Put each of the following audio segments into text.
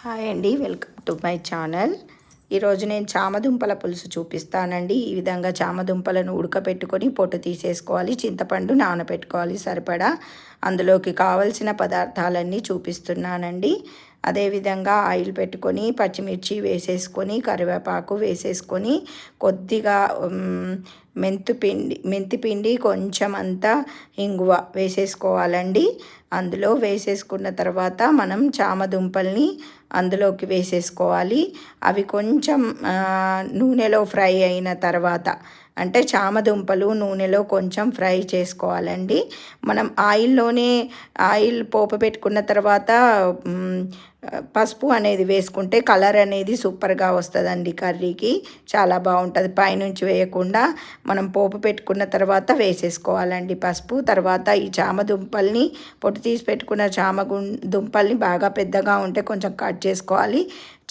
Hi అండి welcome to my channel ఈరోజు నేను చామదుంపల పులుసు చూపిస్తానండి. ఈ విధంగా చామదుంపలను ఉడకపెట్టుకొని పొట్టు తీసేసుకోవాలి చింతపండు నానబెట్టుకోవాలి సరిపడా. అందులోకి కావలసిన పదార్థాలన్నీ చూపిస్తున్నానండి. అదేవిధంగా ఆయిల్ పెట్టుకొని పచ్చిమిర్చి వేసేసుకొని కరివేపాకు వేసేసుకొని కొద్దిగా మెంతిపిండి మెంతిపిండి మెంతి పిండి కొంచెం అంతా ఇంగువ వేసేసుకోవాలండి. అందులో వేసేసుకున్న తర్వాత మనం చామదుంపల్ని అందులోకి వేసేసుకోవాలి. అవి కొంచెం నూనెలో ఫ్రై అయిన తర్వాత అంటే చామదుంపలు నూనెలో కొంచెం ఫ్రై చేసుకోవాలండి. మనం ఆయిల్లోనే ఆయిల్ పోపు పెట్టుకున్న తర్వాత పసుపు అనేది వేసుకుంటే కలర్ అనేది సూపర్గా వస్తుందండి కర్రీకి. చాలా బాగుంటుంది. పైనుంచి వేయకుండా మనం పోపు పెట్టుకున్న తర్వాత వేసేసుకోవాలండి పసుపు. తర్వాత ఈ చామ దుంపల్ని పొట్టు తీసి పెట్టుకున్న చామ దుంపల్ని బాగా పెద్దగా ఉంటే కొంచెం కట్ చేసుకోవాలి.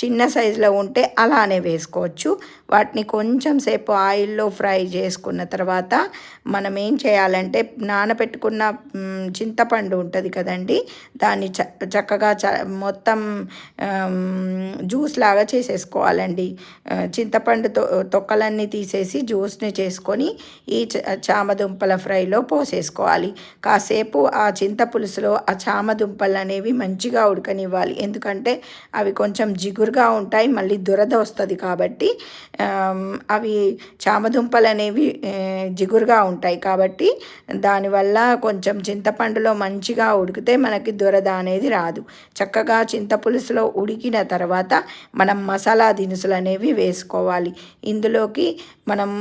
చిన్న సైజులో ఉంటే అలానే వేసుకోవచ్చు. వాటిని కొంచెం సేపు ఆయిల్లో ఫ్రై చేసుకున్న తర్వాత మనం ఏం చేయాలంటే నానబెట్టుకున్న చింతపండు ఉంటుంది కదండి. దాన్ని చక్కగా చ మొత్తం జ్యూస్ లాగా చేసేసుకోవాలండి. చింతపండు తొక్కలన్నీ తీసేసి జ్యూస్ని చేసుకొని ఈ చామదుంపల ఫ్రైలో పోసేసుకోవాలి. కాసేపు ఆ చింత పులుసులో ఆ చామదుంపలు అనేవి మంచిగా ఉడకనివ్వాలి. ఎందుకంటే అవి కొంచెం జిగురుగా ఉంటాయి మళ్ళీ దురద వస్తుంది కాబట్టి అవి చామదుంపలు అనేవి జిగురుగా ఉంటాయి కాబట్టి దానివల్ల కొంచెం చింతపండులో మంచిగా ఉడికితే మనకి దురద అనేది రాదు. చక్కగా చింత చింతపులుసులో ఉడికిన తర్వాత మనం మసాలా దినుసులు అనేవి వేసుకోవాలి. ఇందులోకి మనం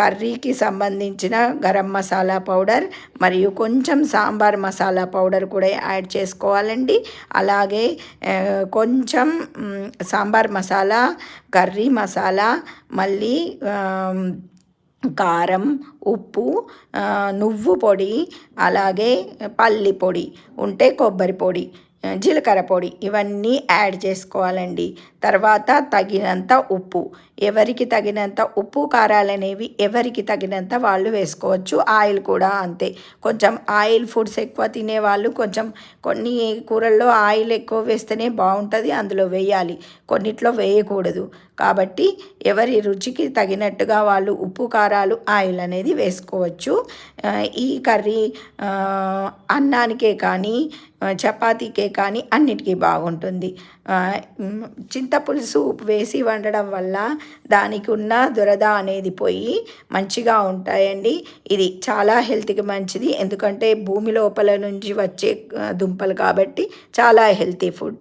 కర్రీకి సంబంధించిన గరం మసాలా పౌడర్ మరియు కొంచెం సాంబార్ మసాలా పౌడర్ కూడా యాడ్ చేసుకోవాలండి. అలాగే కొంచెం సాంబార్ మసాలా కర్రీ మసాలా మళ్ళీ కారం ఉప్పు నువ్వు పొడి అలాగే పల్లి పొడి ఉంటే కొబ్బరి పొడి. జీలకర్ర పొడి ఇవన్నీ యాడ్ చేసుకోవాలండి. తర్వాత తగినంత ఉప్పు. ఎవరికి తగినంత ఉప్పు కారాలు అనేవి ఎవరికి తగినంత వాళ్ళు వేసుకోవచ్చు. ఆయిల్ కూడా అంతే. కొంచెం ఆయిల్ ఫుడ్స్ ఎక్కువ తినేవాళ్ళు కొంచెం కొన్ని కూరల్లో ఆయిల్ ఎక్కువ వేస్తేనే బాగుంటుంది అందులో వేయాలి. కొన్నిట్లో వేయకూడదు. కాబట్టి ఎవరి రుచికి తగినట్టుగా వాళ్ళు ఉప్పు కారాలు ఆయిల్ అనేది వేసుకోవచ్చు. ఈ కర్రీ అన్నానికే కానీ చపాతీకే కానీ అన్నిటికీ బాగుంటుంది. చింతపులుసు వేసి వండడం వల్ల దానికి ఉన్న దురద అనేది పోయి మంచిగా ఉంటాయండి. ఇది చాలా హెల్త్కి మంచిది. ఎందుకంటే భూమి లోపల నుంచి వచ్చే దుంపలు కాబట్టి చాలా హెల్తీ ఫుడ్.